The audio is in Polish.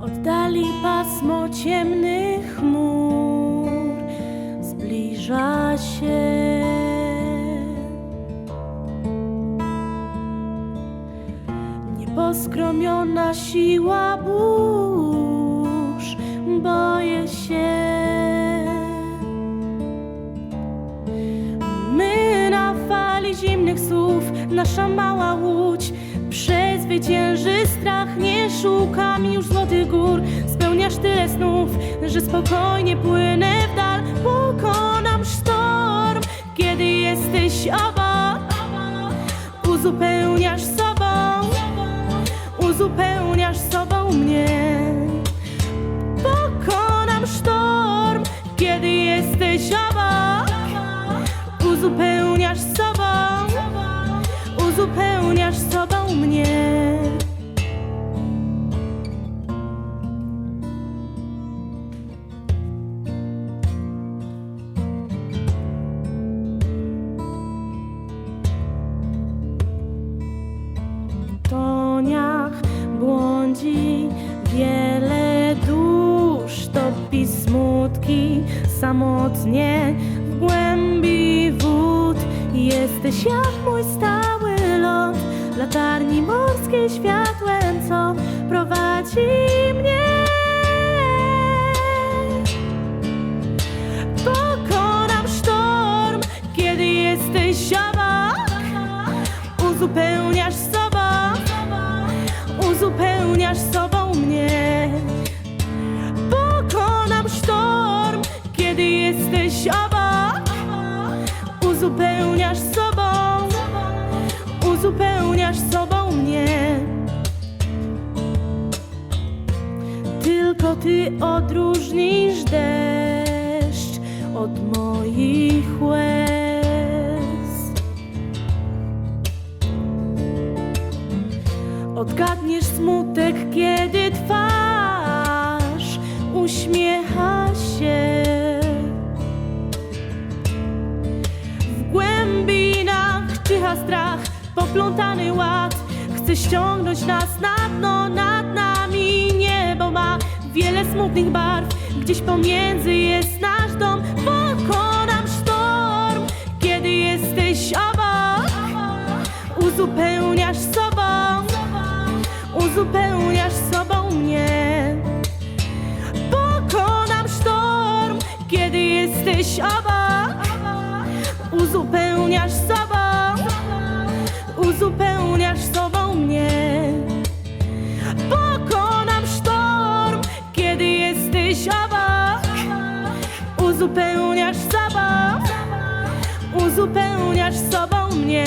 fali pasmo ciemnych chmur zbliża się. Nieposkromiona siła burz, boję się. My na fali zimnych słów, nasza mała łódź Przezwycięży strach, nie szukam już złotych gór. Spełniasz tyle snów, że spokojnie płynę w dal. Pokonam sztorm, kiedy jesteś obok Uzupełniasz sobą, uzupełniasz sobą mnie. Pokonam sztorm, kiedy jesteś obok Uzupełniasz sobą, uzupełniasz sobą smutki samotnie w głębi wód. Jesteś jak mój stały lot, latarni morskiej światłem, co prowadzi mnie. Pokonam sztorm, kiedy jesteś obok. Uzupełniasz sobą, uzupełniasz sobą obok. Uzupełniasz sobą, uzupełniasz sobą mnie. Tylko ty odróżnisz deszcz od moich łez. Odgadniesz smutek, kiedy twarz poplątany ład. Chce ściągnąć nas na dno, nad nami niebo ma wiele smutnych barw. Gdzieś pomiędzy jest nasz dom, pokonam sztorm, kiedy jesteś obok. Uzupełniasz sobą, uzupełniasz sobą mnie. Pokonam sztorm, kiedy jesteś obok. Uzupełniasz sobą, uzupełniasz sobą mnie. Pokonam sztorm, kiedy jesteś obok. Uzupełniasz sobą, uzupełniasz sobą mnie.